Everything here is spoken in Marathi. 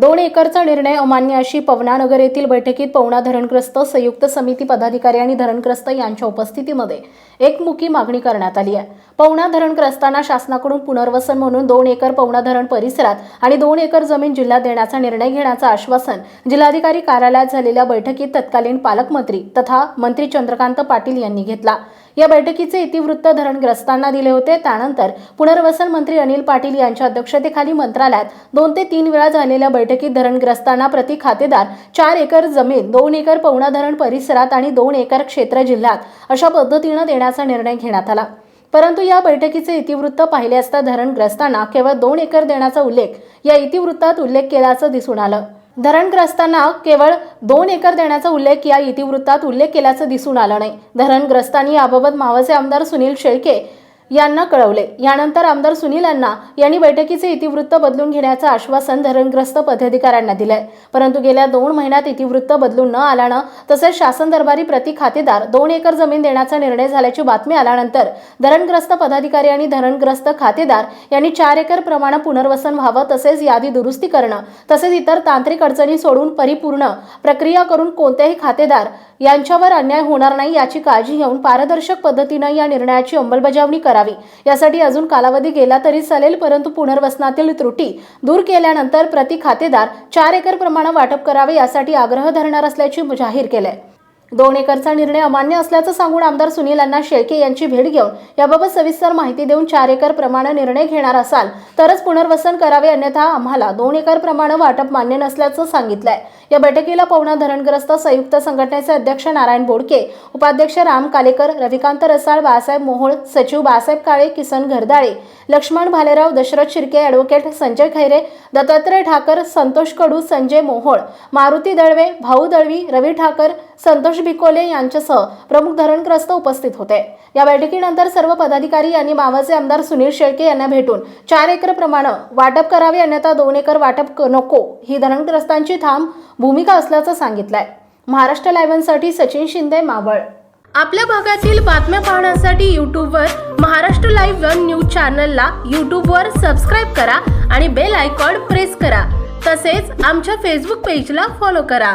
दोन एकरचा निर्णय अमान्य अशी पवनानगर येथील बैठकीत पवना धरणग्रस्त संयुक्त समिती पदाधिकारी आणि धरणग्रस्त यांच्या उपस्थितीमध्ये एकमुखी मागणी करण्यात आली आहे. पवना धरणग्रस्तांना शासनाकडून पुनर्वसन म्हणून दोन एकर पवना धरण परिसरात आणि दोन एकर जमीन जिल्ह्यात देण्याचा निर्णय घेण्याचं आश्वासन जिल्हाधिकारी कार्यालयात झालेल्या बैठकीत तत्कालीन पालकमंत्री तथा मंत्री चंद्रकांत पाटील यांनी घेतला. या बैठकीचे इतिवृत्त धरणग्रस्तांना दिले होते. त्यानंतर पुनर्वसन मंत्री अनिल पाटील यांच्या अध्यक्षतेखाली मंत्रालयात दोन ते तीन वेळा झालेल्या बैठकीत धरणग्रस्तांना प्रति खातेदार चार एकर जमीन दोन एकर पवना धरण परिसरात आणि दोन एकर क्षेत्र जिल्ह्यात अशा पद्धतीनं देण्याचा निर्णय घेण्यात आला. परंतु या बैठकीचे इतिवृत्त पाहिले असता धरणग्रस्तांना केवळ दोन एकर देण्याचा उल्लेख या इतिवृत्तात उल्लेख केल्याचं दिसून आलं. धरणग्रस्तांना केवळ दोन एकर देण्याचा उल्लेख या इतिवृत्तात उल्लेख केल्याचं दिसून आलं नाही. धरणग्रस्तांनी याबाबत मावळचे आमदार सुनील शेळके यांना कळवले. यानंतर आमदार सुनील अण्णा यांनी बैठकीचे इतिवृत्त बदलून घेण्याचं आश्वासन धरणग्रस्त पदाधिकाऱ्यांना दिलंय. परंतु गेल्या दोन महिन्यात इतिवृत्त बदलून न आल्यानं तसेच शासन दरबारी प्रति खातेदार दोन एकर जमीन देण्याचा निर्णय झाल्याची बातमी आल्यानंतर धरणग्रस्त पदाधिकारी आणि धरणग्रस्त खातेदार यांनी चार एकर प्रमाणे पुनर्वसन व्हावं तसेच यादी दुरुस्ती करणं तसेच इतर तांत्रिक अडचणी सोडून परिपूर्ण प्रक्रिया करून कोणत्याही खातेदार यांच्यावर अन्याय होणार नाही याची काळजी घेऊन पारदर्शक पद्धतीनं या निर्णयाची अंमलबजावणी करावी. यासाठी अजून कालावधी गेला तरी चालेल परंतु पुनर्वसनातील त्रुटी दूर केल्यानंतर प्रति खातेदार चार एकर प्रमाणे वाटप करावे यासाठी आग्रह धरणार असल्याचे जाहीर केले दोन एकरचा निर्णय अमान्य असल्याचं सांगून आमदार सुनील अण्णा शेळके यांची भेट घेऊन याबाबत सविस्तर माहिती देऊन चार एकर प्रमाणे निर्णय घेणार असाल तरच पुनर्वसन करावे अन्यथा आम्हाला दोन एकर प्रमाणे वाटप मान्य नसल्याचं सांगितलंय. या बैठकीला पवना धरणग्रस्त संयुक्त संघटनेचे अध्यक्ष नारायण बोडके उपाध्यक्ष राम कालेकर रविकांत रसाळ बाळासाहेब मोहोळ सचिव बाळासाहेब काळे किसन घरदाळे लक्ष्मण भालेराव दशरथ शिर्के ॲडव्होकेट संजय खैरे दत्तात्रय ठाकर संतोष कडू संजय मोहोळ मारुती दळवे भाऊ दळवी रवी ठाकर संतोष बिकोले यांच्यासह प्रमुख धरणग्रस्त उपस्थित होते. या बैठकीनंतर सर्व पदाधिकारी यांनी मावळचे आमदार सुनील शेळके यांना भेटून चार एकर प्रमाणे वाटप करावे अन्यथा दोन एकर वाटप नको ही धरणग्रस्तांची ठाम भूमिका असल्याचं सांगितलंय. महाराष्ट्र लायव्हनसाठी सचिन शिंदे मावळ. आपल्या भागातील बातम्या पाहण्यासाठी यूट्यूबवर महाराष्ट्र लाईव्ह वन न्यूज चॅनलला यूट्यूबवर सबस्क्राईब करा आणि बेल आयकॉन प्रेस करा. तसेच आमच्या फेसबुक पेजला फॉलो करा.